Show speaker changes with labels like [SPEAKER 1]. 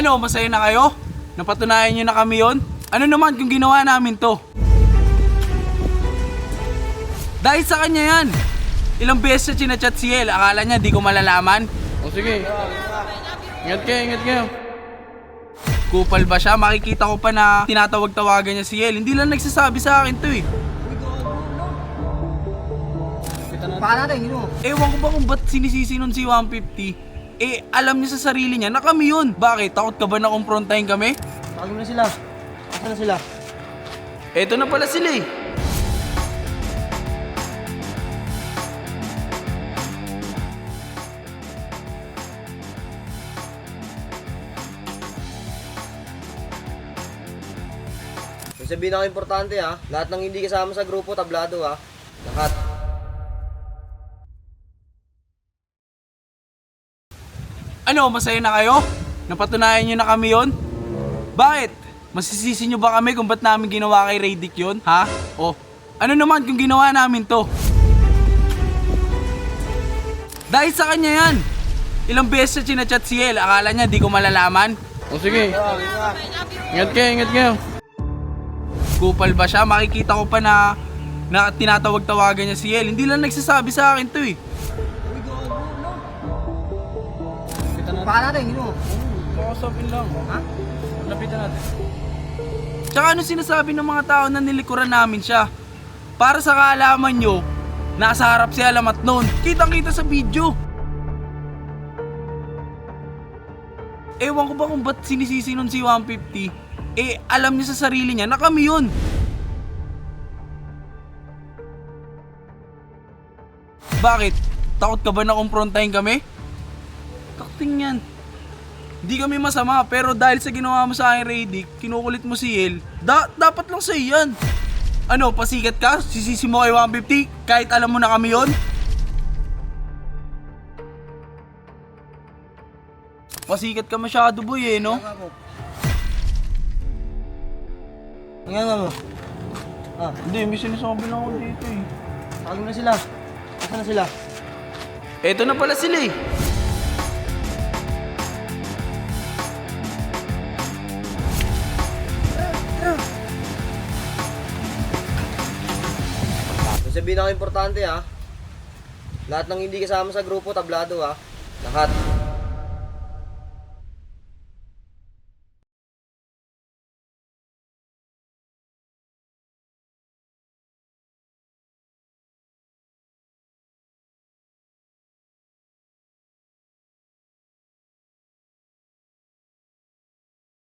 [SPEAKER 1] Ano, masaya na kayo? Napatunayan nyo na kami yon? Ano naman kung ginawa namin to? Dahil sa kanya yan. Ilang beses siya chinachat si El. Akala niya di ko malalaman. O sige. Ingat kayo, ingat kayo. Kupal ba siya? Makikita ko pa na tinatawag-tawagan niya si El. Hindi lang nagsasabi sa akin to eh.
[SPEAKER 2] Baka natin.
[SPEAKER 1] Ewan ko ba kung ba't sinisisi nun si 150? Eh, alam niya sa sarili niya na kami yun. Bakit? Takot ka ba na kumprontahin kami?
[SPEAKER 2] Tawagin mo na sila. Asa na sila?
[SPEAKER 1] Eto na pala sila eh.
[SPEAKER 2] Yung sabihin ako importante ha, lahat ng hindi kasama sa grupo, tablado ha. Lahat.
[SPEAKER 1] Ano, masaya na kayo? Napatunayan nyo na kami yon? Bakit? Masisisi nyo ba kami kung ba't namin ginawa kay Radic yun? Ha? O, ano naman kung ginawa namin to? Dahil sa kanya yan. Ilang beses siya chinachat si El. Akala niya di ko malalaman. O sige. Ingat kayo, ingat kayo. Kupal ba siya? Makikita ko pa na na tinatawag-tawagan niya si El. Hindi lang nagsasabi sa akin to eh.
[SPEAKER 2] Baka natin, yun mo.
[SPEAKER 1] Kakasapin lang.
[SPEAKER 2] Ha?
[SPEAKER 1] Lapitan natin. Tsaka ano sinasabi ng mga tao na nilikuran namin siya? Para sa kaalaman nyo, nasa harap si Alamat noon. Kitang kita sa video. Ewan ko ba kung ba't sinisisi nun si 150? Eh, alam niya sa sarili niya na kami yun. Bakit? Takot ka ba na kumprontahin kami? Takting yan. Hindi kami masama, pero dahil sa ginawa mo sa akin, Radic, kinukulit mo si El, da- dapat lang sa yan. Ano, pasikat ka? Sisisi mo kay 150? Kahit alam mo na kami yon? Pasikat ka masyado, boy, eh, no?
[SPEAKER 2] Ang nga mo. Ah,
[SPEAKER 1] Hindi, may sinasabi lang ako dito, eh.
[SPEAKER 2] tawagin mo na sila. Asa na sila?
[SPEAKER 1] Eto na pala sila, eh.
[SPEAKER 2] Yung sabihin ako importante ha, lahat ng hindi kasama sa grupo, tablado ha. Lahat.